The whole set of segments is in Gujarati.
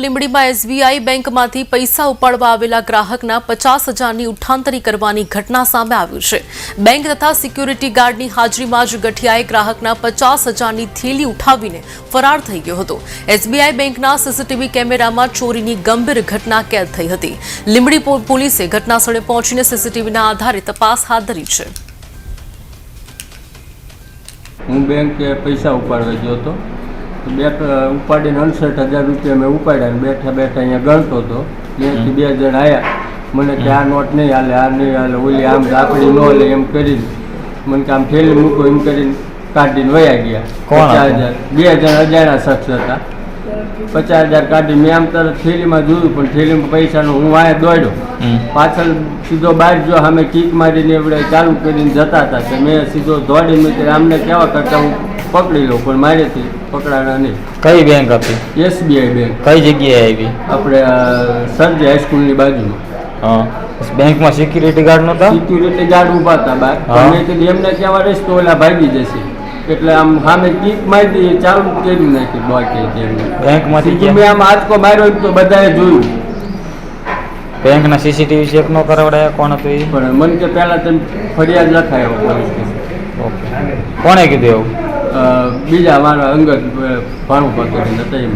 લીંબડીમાં એસબીઆઈ બેંકમાંથી પૈસા ઉપાડવા આવેલા ગ્રાહકના પચાસ હજારની ઉઠાંતરી કરવાની ઘટના સામે આવ્યું છે. બેંક તથા સિક્યુરિટી ગાર્ડની હાજરીમાં જ ગઠિયાએ ગ્રાહકના પચાસ હજારની થેલી ઉઠાવીને ફરાર થઈ ગયો હતો. એસબીઆઈ બેંકના સીસીટીવી કેમેરામાં ચોરીની ગંભીર ઘટના કેદ થઈ હતી. લીંબડી પોલીસે ઘટનાસ્થળે પહોંચીને સીસીટીવીના આધારે તપાસ હાથ ધરી છે. હું બેંકે પૈસા ઉપાડવા ગયો હતો. બે ઉપાડીને અડસઠ હજાર રૂપિયા મેં ઉપાડ્યા બેઠા બેઠા અહીંયા ગણતો હતો. ત્યાંથી બે જણ આવ્યા મને કે આ નોટ નહીં હાલે આ નહીં હાલે ઓલી આમ આપણી ન લે એમ કરીને. મને કે આમ થેલી મૂકો એમ કરીને કાઢીને વયા ગયા. પચાસ હજાર. બે જણ અજાણ્યા શખ્સ હતા. પચાસ હજાર કાઢી મેં આમ તરત થેલીમાં જોયું પણ થેલીમાં પૈસાનો હું વાંહે દોડ્યો. પાછળ સીધો બહાર જો અમે કીક મારીને એવડે ચાલુ કરીને જતા હતા મેં સીધો દોડીને મૂકી આમને કેવા કરતા હું પકડી લઉં પણ મારેથી પકડાણા નહીં. કઈ બેંક હતી એસબીઆઈ બેંક કઈ જગ્યાએ આવી? આપણે અ, સરજે હાઈસ્કૂલની બાજુમાં. હા. બેંકમાં સિક્યુરિટી ગાર્ડ નહોતા? સિક્યુરિટી ગાર્ડ ઊભા હતા બહાર હા. પણ મેં કીધું એમને કહેવા રહીશ તો ઓલા ભાગી જશે. એટલે આમ સામે કીક મારી દીધી ચાલુ કરી નાખી બાકી એમને. બેંકમાંથી સીધું મેં ગયા આમ આંચકો માર્યો એમ તો બધાએ જોયું. બેંકના સીસીટીવી ચેક ન કરાવડાયા? કોણ હતું એ? પણ મને કે પહેલાં તમે ફરિયાદ લખાયો પોલીસ સ્ટેશન ઓકે. કોણે કીધું એવું? અ, બીજા મારા અંગત ભાણું પકડીને હતા એમ.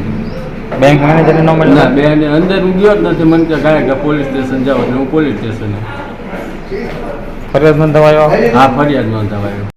બેંક મેનેજરને ન ના મળ્યા? બેન અંદર હું ગયો જ નથી. મને કે કાંઈ કે પોલીસ સ્ટેશન જાઓ એટલે હું પોલીસ સ્ટેશને ફરિયાદ નોંધાવાયો હા ફરિયાદ નોંધાવાયો